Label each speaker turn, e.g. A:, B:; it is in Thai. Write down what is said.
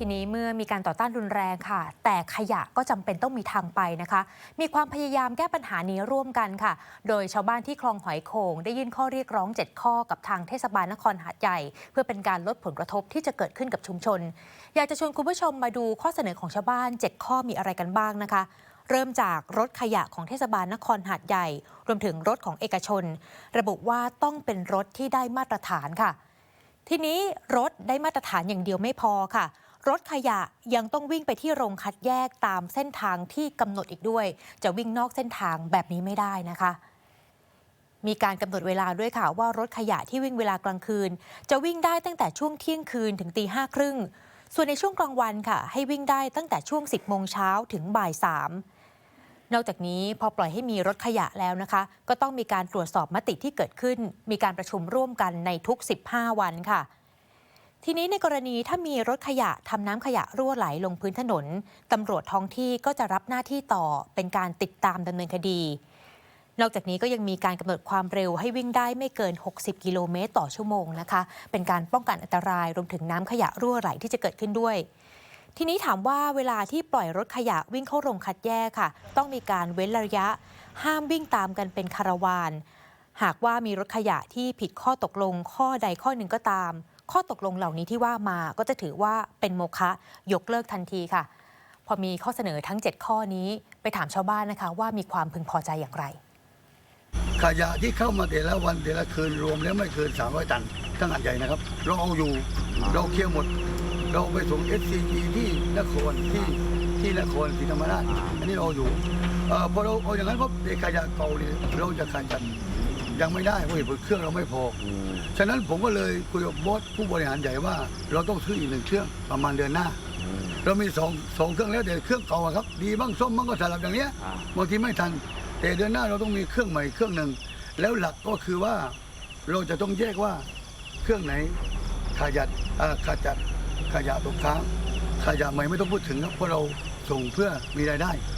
A: ทีนี้เมื่อมีการต่อต้านรุนแรงค่ะ แต่ขยะก็จำเป็นต้องมีทางไปนะคะ มีความพยายามแก้ปัญหานี้ร่วมกันค่ะ โดยชาวบ้านที่คลองหอยโขงได้ยื่นข้อเรียกร้อง 7 ข้อกับทางเทศบาลนครหาดใหญ่ เพื่อเป็นการลดผลกระทบที่จะเกิดขึ้นกับชุมชน อยากจะชวนคุณผู้ชมมาดูข้อเสนอของชาวบ้าน 7 ข้อมีอะไรกันบ้างนะคะเริ่มจากรถขยะของเทศบาลนครหาดใหญ่ รวมถึงรถของเอกชน ระบุว่าต้องเป็นรถที่ได้มาตรฐานค่ะ ทีนี้รถได้มาตรฐานอย่างเดียวไม่พอค่ะ รถขยะยังต้องวิ่งไปที่โรงคัดแยกตามเส้นทางที่กำหนดอีกด้วย จะวิ่งนอกเส้นทางแบบนี้ไม่ได้นะคะ มีการกำหนดเวลาด้วยค่ะว่ารถขยะที่วิ่งเวลากลางคืน จะวิ่งได้ตั้งแต่ช่วงเที่ยงคืนถึงตีห้าครึ่งส่วนในช่วงกลางวันค่ะ ให้วิ่งได้ตั้งแต่ช่วง 10 โมงเช้าถึงบ่ายสามนอกจากนี้พอปล่อยให้มีรถขยะแล้วนะคะ ก็ต้องมีการตรวจสอบมติที่เกิดขึ้น มีการประชุมร่วมกันในทุก 15 วันค่ะ ทีนี้ในกรณีถ้ามีรถขยะทำน้ำขยะรั่วไหลลงพื้นถนนตำรวจท้องที่ก็จะรับหน้าที่ต่อเป็นการติดตามดำเนินคดี นอกจากนี้ก็ยังมีการกำหนดความเร็วให้วิ่งได้ไม่เกิน 60 กิโลเมตรต่อชั่วโมงนะคะ เป็นการป้องกันอันตรายรวมถึงน้ำขยะรั่วไหลที่จะเกิดขึ้นด้วย ทีนี้ถามว่าเวลาที่ปล่อยรถขยะวิ่งเข้าโรงคัดแยกค่ะ ต้องมีการเว้นระยะ ห้ามวิ่งตามกันเป็นคาราวาน หากว่ามีรถขยะที่ผิดข้อตกลงข้อใดข้อหนึ่งก็ตาม ข้อตกลงเหล่านี้ที่ว่ามาก็จะถือว่าเป็นโมฆะยกเลิกทันทีค่ะ พอมีข้อเสนอทั้ง 7 ข้อนี้ไปถามชาวบ้านนะคะว่ามีความพึงพอใจอย่างไร
B: ขยะที่เข้ามาแต่ละวันแต่ละคืนรวมแล้วไม่เกิน300ตันทั้งหัดใหญ่นะครับ เราเอาอยู่เราเคลียร์หมด เราไปส่ง SCG ที่นครที่ที่นครศรีธรรมราชอันนี้เราเอาอยู่เอ่อพอเราเอาอย่างนั้นปั๊บเด็กขยะเก่าเนี่ยเราจะขันจัน ยังไม่ได้เพราะเหตุผลเครื่องเราไม่พอฉะนั้นผมก็เลยคุยกับบอสผู้บริหารใหญ่ว่า เราต้องซื้ออีกหนึ่งเครื่องประมาณเดือนหน้าเรามีสองสองเครื่องแล้วแต่เครื่องเก่าอะครับ ดีบ้างส้มบ้างก็สลับอย่างเนี้ยบางทีไม่ทัน แต่เดือนหน้าเราต้องมีเครื่องใหม่เครื่องหนึ่งแล้วหลักก็คือว่าเราจะต้องแยกว่าเครื่องไหนขยัดเอ่อขจัดขยะตกค้างขยะใหม่ไม่ต้องพูดถึงครับเพราะเราส่งเพื่อมีรายได้